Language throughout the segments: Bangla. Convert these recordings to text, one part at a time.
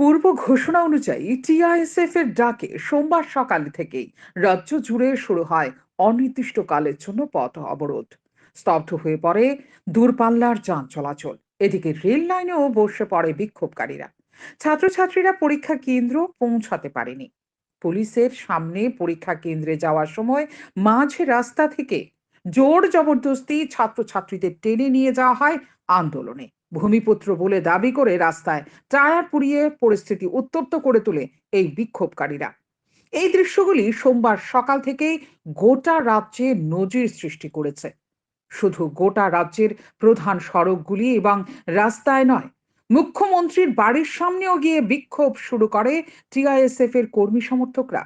পূর্ব ঘোষণা অনুযায়ী টিআইএসএফ এর ডাকে সোমবার সকাল থেকেই রাজ্য জুড়ে শুরু হয় অনির্দিষ্টকালের জন্য পথ অবরোধ। স্তব্ধ হয়ে পড়ে দূরপাল্লার যান চলাচল। এদিকে রেল লাইনেও বসে পড়ে বিক্ষোভকারীরা। ছাত্রছাত্রীরা পরীক্ষা কেন্দ্র পৌঁছাতে পারেনি। পুলিশের সামনে পরীক্ষা কেন্দ্রে যাওয়ার সময় মাঝে রাস্তা থেকে জোর জবরদস্তি ছাত্রছাত্রীদের টেনে নিয়ে যাওয়া হয় আন্দোলনে। ভূমিপুত্র বলে দাবি করে রাস্তায় টায়ার পুড়িয়ে পরিস্থিতি উত্তপ্ত করে তোলে এই বিক্ষোভকারীরা। এই দৃশ্যগুলি সোমবার সকাল থেকেই গোটা রাজ্যে নজির সৃষ্টি করেছে। শুধু গোটা রাজ্যের প্রধান সড়কগুলি এবং রাস্তায় নয়, মুখ্যমন্ত্রীর বাড়ির সামনেও গিয়ে বিক্ষোভ শুরু করে টিআইএসএফ এর কর্মী সমর্থকরা।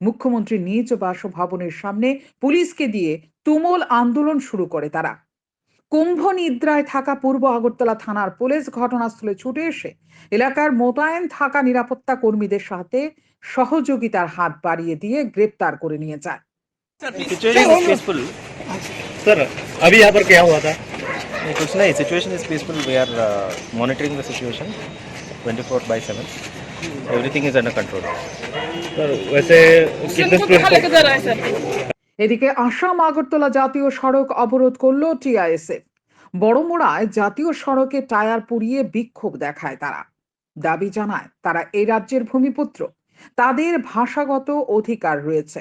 মুখ্যমন্ত্রী নিজ বাসভবনের সামনে পুলিশকে দিয়ে তুমুল আন্দোলন শুরু করে তারা। কুম্ভ নিদ্রায় থাকা পূর্ব আগরতলা থানার পুলিশ ঘটনাস্থলে ছুটে এসে এলাকার মোতায়েন থাকা নিরাপত্তা কর্মীদের সাথে সহযোগিতার হাত বাড়িয়ে দিয়ে গ্রেপ্তার করে নিয়ে যায় सिचुएशन इज पीसफुल सर अभी यहाँ पर क्या हुआ था कुछ नहीं situation is peaceful we are monitoring the situation 24 by 7 everything is under control sir वैसे कितने स्टूडेंट এদিকে আসাম আগরতলা জাতীয় সড়ক অবরোধ করল টিআইএসএফ। বড়মোড়ায় জাতীয় সড়কে টায়ার পুড়িয়ে বিক্ষোভ দেখায় তারা। দাবি জানায় তারা এই রাজ্যের ভূমিপুত্র। তাদের ভাষাগত অধিকার রয়েছে।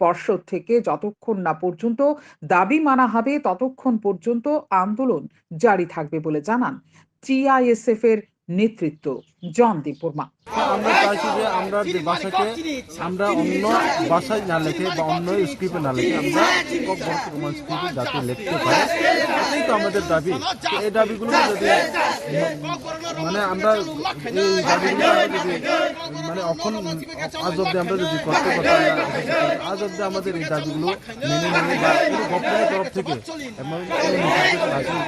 পর্ষদ থেকে যতক্ষণ না পর্যন্ত দাবি মানা হবে, ততক্ষণ পর্যন্ত আন্দোলন জারি থাকবে বলে জানান টিআইএসএফ এর নেতৃত্ব, জন দীপবর্মা আমরা চাইছি যে আমরা যে ভাষাকে আমরা অন্য ভাষায় না লিখে বা অন্য স্ক্রিপ্টে না লিখে আমরা বর্তমান স্ক্রিপ্টে যাতে লিখতে পারি, এটাই তো আমাদের দাবি। এই দাবিগুলো যদি মানে আমরা এই দাবিগুলো যদি মানে এখন আজ অব্দি আমরা যদি করতে পারতাম আজ অব্দি আমাদের এই দাবিগুলো মেনে নিয়ে বা গভর্নমেন্টের তরফ থেকে এবং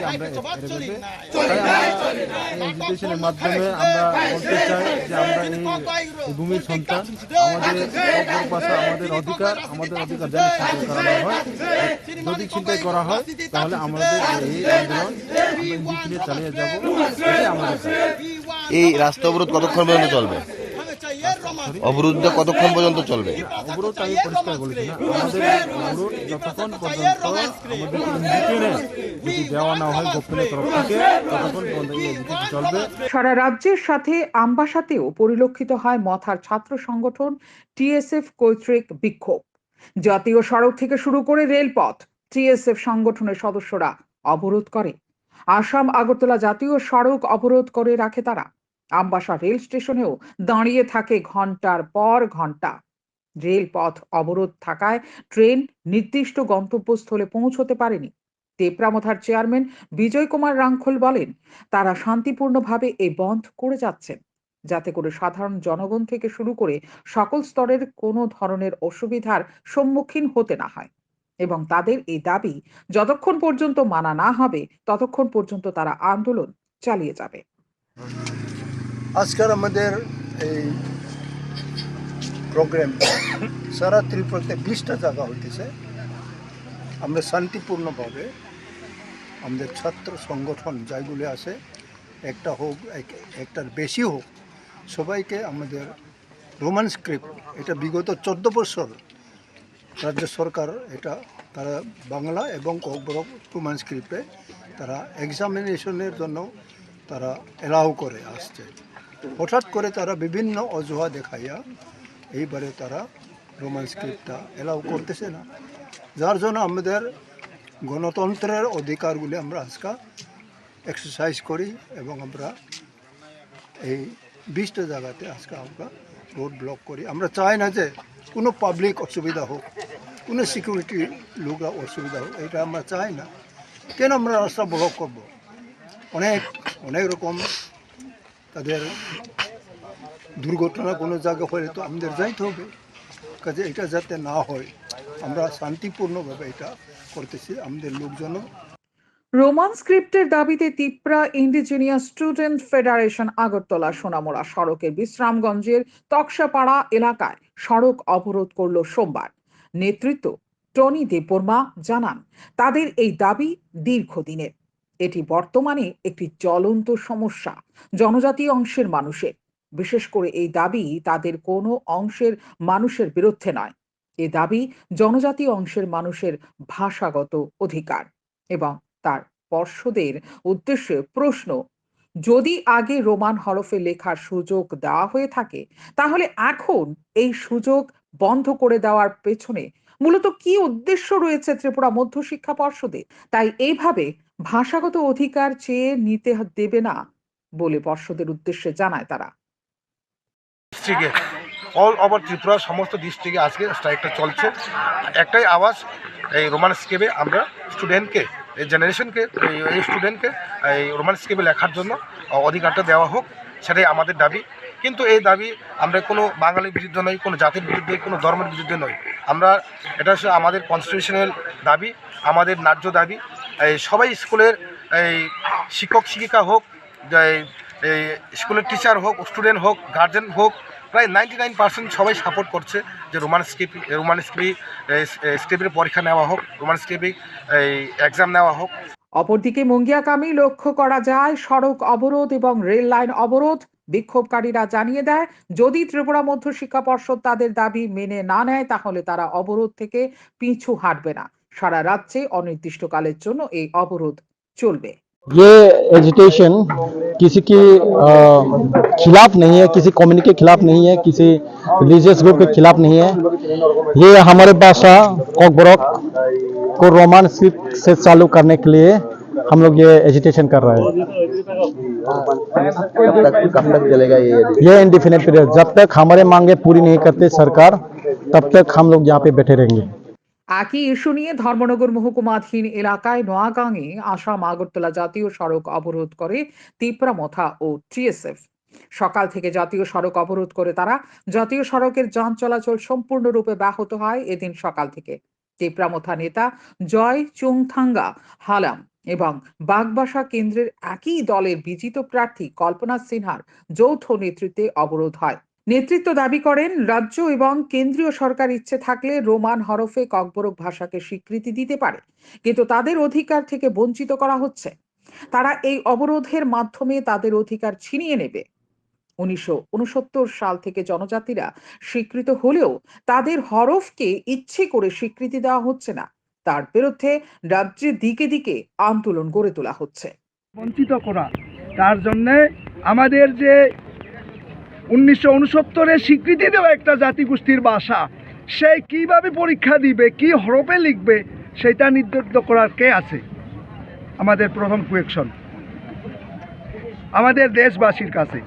আমরা আমরা এডুকেশনের মাধ্যমে আমরা বলতে চাই যে আমরা এই ভূমির সন্তান আমাদের ভাষা আমাদের অধিকার আমাদের অধিকার যেন ছিনতাই করানো হয় যদি ছিনতাই করা হয় তাহলে আমাদের এই আন্দোলন চালিয়ে যাব আমাদের এই রাস্তা অবরোধ কতক্ষণ পর্যন্ত চলবে অবরোধটা কতক্ষণ পর্যন্ত চলবে? অবরোধ আমি পরিষ্কার বলেছি না? আমাদের অবরোধ যতক্ষণ পর্যন্ত আমাদেরকে ইঞ্জিনিয়ারে যদি দেওয়া না হয় গভর্নমেন্টের তরফ থেকে ততক্ষণ পর্যন্ত চলবে। সারা রাজ্যের সাথে আমবাসাতেও পরিলক্ষিত হয় মথার ছাত্র সংগঠন টিএসএফ কর্তৃক বিক্ষোভ। জাতীয় সড়ক থেকে শুরু করে রেলপথ টিএসএফ সংগঠনের সদস্যরা অবরোধ করে। আসাম আগরতলা জাতীয় সড়ক অবরোধ করে রাখে তারা। আমবাসা রেল স্টেশনেও দাঁড়িয়ে থাকে ঘণ্টার পর ঘণ্টা। রেলপথ অবরোধ থাকায় ট্রেন নির্দিষ্ট গন্তব্যস্থলে পৌঁছতে পারেনি। তেপরামথার চেয়ারম্যান বিজয় কুমার রাংখল বলেন, তারা শান্তিপূর্ণভাবে এই বন্ধ করে যাচ্ছেন যাতে করে সাধারণ জনগণ থেকে শুরু করে সকল স্তরের কোনো ধরনের অসুবিধার সম্মুখীন হতে না হয় এবং তাদের এই দাবি যতক্ষণ পর্যন্ত মানা না হবে, ততক্ষণ পর্যন্ত তারা আন্দোলন চালিয়ে যাবে। আজকের আমাদের এই প্রোগ্রাম সারা ত্রিপুরাতে বিশটা জায়গা হইতেছে। আমরা শান্তিপূর্ণভাবে আমাদের ছাত্র সংগঠন যাইগুলি আছে, একটা হোক একটার বেশি হোক, সবাইকে আমাদের রোমান স্ক্রিপ্ট এটা বিগত চোদ্দ বছর রাজ্য সরকার এটা তারা বাংলা এবং ককবরক রোমান স্ক্রিপ্টে তারা এক্সামিনেশনের জন্য তারা এলাও করে আসছে। হঠাৎ করে তারা বিভিন্ন অজুহাত দেখাইয়া এইবারে তারা রোমান স্ক্রিপ্টটা এলাও করতেছে না। যার জন্য আমাদের গণতন্ত্রের অধিকারগুলি আমরা আজকে এক্সারসাইজ করি এবং আমরা এই বিশটা জায়গাতে আজকে আমরা রোড ব্লক করি। আমরা চাই না যে কোনো পাবলিক অসুবিধা হোক, কোনো সিকিউরিটি লোকরা অসুবিধা হোক, এটা আমরা চাই না। কেন আমরা রাস্তা ব্লক করব? অনেক অনেক রকম তাদের দুর্ঘটনা কোনো জায়গা হলে তো আমাদের যাইতে হবে। কাজে এটা যাতে না হয়, আমরা শান্তিপূর্ণভাবে এটা করতেছি, আমাদের লোকজনও। রোমান স্ক্রিপ্টের দাবিতে Tipra Indigenous Student Federation Agartala Sonamura সড়কের বিশ্রামগঞ্জের তকসাপাড়া এলাকায় সড়ক অবরোধ করল সোমবার। নেতৃত্ব টনি দেববর্মা জানান, তাদের এই দাবি দীর্ঘদিনের। এটি বর্তমানে একটি জ্বলন্ত সমস্যা, জনজাতি অংশের মানুষের। বিশেষ করে এই দাবি তাদের কোনো অংশের মানুষের বিরুদ্ধে নয়। এ দাবি জনজাতি অংশের মানুষের ভাষাগত অধিকার এবং তার পর্ষদের উদ্দেশ্যে প্রশ্ন, যদি আগে রোমান হরফে লেখার সুযোগ দেওয়া হয়ে থাকে, তাহলে এখন এই সুযোগ বন্ধ করে দেওয়ার পেছনে মূলত কি উদ্দেশ্য রয়েছে ত্রিপুরা মধ্যশিক্ষা পর্ষদে তাই এইভাবে ভাষাগত অধিকার চেয়ে নিতে দেবে না বলে পর্ষদের উদ্দেশ্যে জানায় তারা। অল ওভার ত্রিপুরা, সমস্ত ডিস্ট্রিক্টে আজকে স্ট্রাইকটা চলছে। একটাই আওয়াজ, এই রোমান স্কেপে আমরা স্টুডেন্টকে, এই জেনারেশনকে, এই স্টুডেন্টকে, এই রোমান স্কেপে লেখার জন্য অধিকারটা দেওয়া হোক, সেটাই আমাদের দাবি। কিন্তু এই দাবি আমরা কোনো বাঙালির বিরুদ্ধে নই, কোনো জাতির বিরুদ্ধে কোনো ধর্মের বিরুদ্ধে নই। আমরা, এটা হচ্ছে আমাদের কনস্টিটিউশনাল দাবি, আমাদের ন্যায্য দাবি। সবাই স্কুলের এই শিক্ষক শিক্ষিকা হোক, এই এই স্কুলের টিচার হোক স্টুডেন্ট হোক গার্জেন হোক, প্রায় নাইনটি নাইন পার্সেন্ট সবাই সাপোর্ট করছে যে রোমান স্ক্রিপ রোমান স্ক্রিপ স্ক্রিপের পরীক্ষা নেওয়া হোক রোমান স্ক্রিপে এই এক্সাম নেওয়া হোক। অপরদিকে মঙ্গিয়াকামী লক্ষ্য করা যায়, সড়ক অবরোধ এবং রেল লাইন অবরোধ। বিক্ষোভকারীরা জানিয়ে দেয়, যদি ত্রিপুরা মধ্য শিক্ষা পর্ষদ তাদের দাবি মেনে না নেয়, তাহলে তারা অবরোধ থেকে পিছু হাঁটবে না। সারা রাজ্যে অনির্দিষ্টকালের জন্য এই অবরোধ চলবে ये एजिटेशन किसी की अ, खिलाफ नहीं है किसी कम्युनिटी के खिलाफ नहीं है किसी रिलीजियस ग्रुप के खिलाफ नहीं है ये हमारे भाषा कॉकबरॉक को रोमान स्क्रिप्ट से चालू करने के लिए हम लोग ये एजिटेशन कर रहे हैं कब तक कब तक चलेगा ये ये इनडिफिनिट पीरियड जब तक हमारे मांगे पूरी नहीं करते सरकार तब तक हम लोग यहाँ पे बैठे रहेंगे একই ইস্যু নিয়ে ধর্মনগর মহকুমাধীন এলাকায় নোয়াগাঁয়ে আসাম আগরতলা জাতীয় সড়ক অবরোধ করে তিপ্রামথা ও টিএসএফ। সকাল থেকে জাতীয় সড়ক অবরোধ করে তারা। জাতীয় সড়কের যান চলাচল সম্পূর্ণরূপে ব্যাহত হয় এদিন সকাল থেকে। তিপ্রামথা নেতা জয় চুংথাঙ্গা হালাম এবং বাগবাসা কেন্দ্রের একই দলের বিজিত প্রার্থী কল্পনা সিনহার যৌথ নেতৃত্বে অবরোধ হয়। নেতৃত্ব দাবি করেন, রাজ্য এবং কেন্দ্রীয় সরকার ইচ্ছে থাকলে রোমান হরফে ককবরক ভাষাকে স্বীকৃতি দিতে পারে, কিন্তু তাদের অধিকার থেকে বঞ্চিত করা হচ্ছে। তারা এই অবরোধের মাধ্যমে তাদের অধিকার ছিনিয়ে নেবে। উনিশশো উনসত্তর সাল থেকে জনজাতিরা স্বীকৃত হলেও তাদের হরফকে ইচ্ছে করে স্বীকৃতি দেওয়া হচ্ছে না। তার বিরুদ্ধে রাজ্যে দিকে দিকে আন্দোলন গড়ে তোলা হচ্ছে। বঞ্চিত করা, তার জন্যে আমাদের যে উনিশশো উনসত্তরে স্বীকৃতি দেওয়া একটা জাতিগোষ্ঠীর ভাষা। সে কীভাবে পরীক্ষা দিবে, কি হরফে লিখবে, সেটা নির্ধারিত করার কে আছে? আমাদের প্রথম কোয়েকশন আমাদের দেশবাসীর কাছে।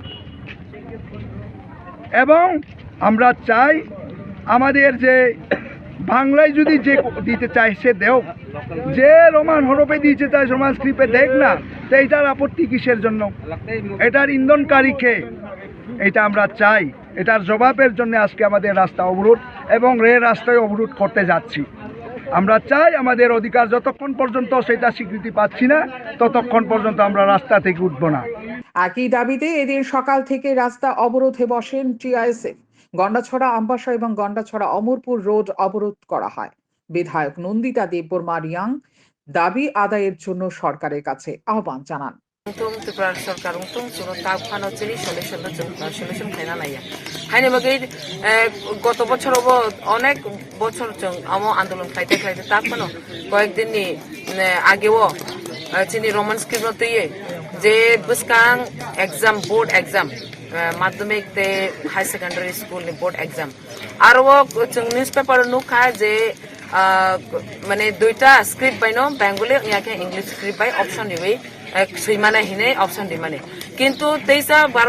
এবং আমরা চাই আমাদের যে বাংলায় যদি যে দিতে চায় সে দেও যে রোমান হরফে দিতে চায় রোমান স্ক্রিপে দেখ না তো এইটার আপত্তি কিসের জন্য? এটার ইন্ধনকারী কে? এটা আমরা চাই। এটার জবাবের জন্য আজকে আমাদের রাস্তা অবরোধ এবং রেল রাস্তায় অবরোধ করতে যাচ্ছি। আমরা চাই আমাদের অধিকার যতক্ষণ পর্যন্ত সেটা স্বীকৃতি পাচ্ছি না, ততক্ষণ পর্যন্ত আমরা রাস্তা থেকে উঠবো না। একই দাবিতে এদিন সকাল থেকে রাস্তা অবরোধে বসেন টিআইএসএফ। গন্ডাছড়া আমবাসা এবং গন্ডাছড়া, অমরপুর রোড অবরোধ করা হয়। বিধায়ক নন্দিতা দেববর্মা রিয়াং দাবি আদায়ের জন্য সরকারের কাছে আহ্বান জানান। ত্রিপুরা হাইনে বাকি গত বছর অনেক বছর আমো আন্দোলন খাইতে খাইতে তা ফানো কয়েকদিন নি আগেও চিনি রোমান স্ক্রিপ্ট যে বুসকাং এক্সাম বোর্ড এক্সাম মাধ্যমিক হাই সেকেন্ডারি স্কুল নি বোর্ড এক্সাম আর ও নিউজ পেপার নুখা যে আহ, মানে দুইটা স্ক্রিপ্ট বাইনো বেঙ্গলি ইয়াকে ইংলিশ স্ক্রিপ্ট বাই অপশন দিবি সেইমানে হিনে অপশন ઓપ્શન মানে। কিন্তু তেইসা বার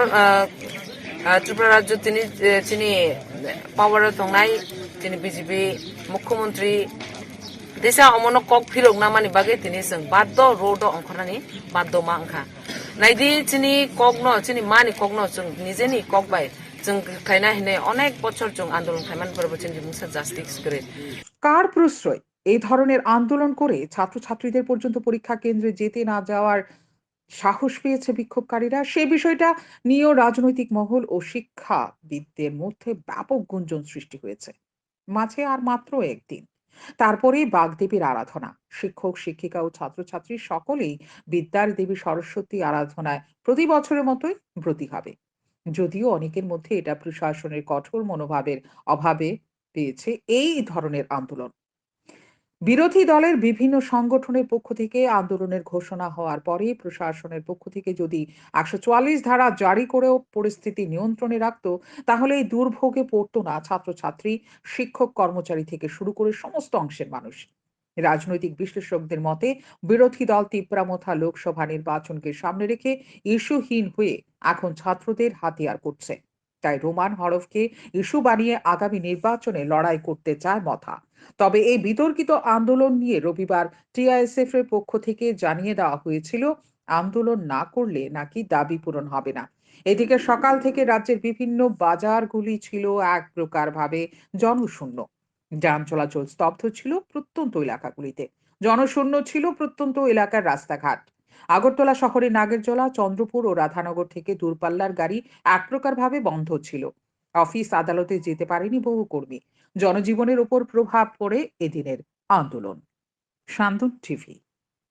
ত্রিপুরা রাজ্য তিনি তিনি পাওয়ার থাই তিনি বিজেপি মুখ্যমন্ত্রী। দেশা অমন কক ফির মানে বাকে তিনি বাদ্য রোড অংখানি বাদ্য মা অংখা। নাইদি চিনি কক ন চিনি মানি কক নিজে নি কক বাই। যাইনা হিনে অনেক বছর চং আন্দোলন খাইমান পর্ব চিনি মুসা জাস্টিক কার প্রশ্রয়? এই ধরনের আন্দোলন করে ছাত্রছাত্রীদের পর্যন্ত পরীক্ষা কেন্দ্রে যেতে না যাওয়ার সাহস পেয়েছে বিক্ষোভকারীরা। সে বিষয়টা নিয়েও রাজনৈতিক মহল ও শিক্ষাবিদদের মধ্যে ব্যাপক গুঞ্জন সৃষ্টি হয়েছে। মাঝে আর মাত্র একদিন। তারপরেই বাগদেবীর আরাধনা। শিক্ষক, শিক্ষিকা ও ছাত্রছাত্রী সকলেই বিদ্যার দেবী সরস্বতী আরাধনায় প্রতি বছরের মতোই ব্রতী হবে। যদিও অনেকের মধ্যে এটা প্রশাসনের কঠোর মনোভাবের অভাবে পেয়েছে এই ধরনের আন্দোলন। বিরোধী দলের বিভিন্ন সংগঠনের পক্ষ থেকে আন্দোলনের ঘোষণা হওয়ার পরে প্রশাসনের পক্ষ থেকে যদি একশো চুয়াল্লিশ ধারা জারি করেও পরিস্থিতি নিয়ন্ত্রণে রাখত, তাহলে এই দুর্ভোগে পড়তো না ছাত্রছাত্রী, শিক্ষক, কর্মচারী থেকে শুরু করে সমস্ত অংশের মানুষ। রাজনৈতিক বিশ্লেষকদের মতে, বিরোধী দল তিপ্রামথা লোকসভা নির্বাচনকে সামনে রেখে ইস্যুহীন হয়ে এখন ছাত্রদের হাতিয়ার করছে। তাই রোমান হরফকে ইস্যু বানিয়ে আগামী নির্বাচনে লড়াই করতে চায় মথা। তবে এই বিতর্কিত আন্দোলন নিয়ে রবিবার টিআইএসএফ এর পক্ষ থেকে জানিয়ে দেওয়া হয়েছিল, আন্দোলন না করলে নাকি দাবি পূরণ হবে না। এদিকে সকাল থেকে রাজ্যের বিভিন্ন বাজারগুলি ছিল এক প্রকার ভাবে জনশূন্য। যান চলাচল স্তব্ধ ছিল প্রত্যন্ত এলাকাগুলিতে। জনশূন্য ছিল প্রত্যন্ত এলাকার রাস্তাঘাট। আগরতলা শহরে নাগেরজলা, চন্দ্রপুর ও রাধানগর থেকে দূরপাল্লার গাড়ি এক প্রকার ভাবে বন্ধ ছিল। অফিস আদালতে যেতে পারেনি বহু কর্মী। জনজীবনের উপর প্রভাব পড়ে এদিনের আন্দোলন। শান্তন টিভি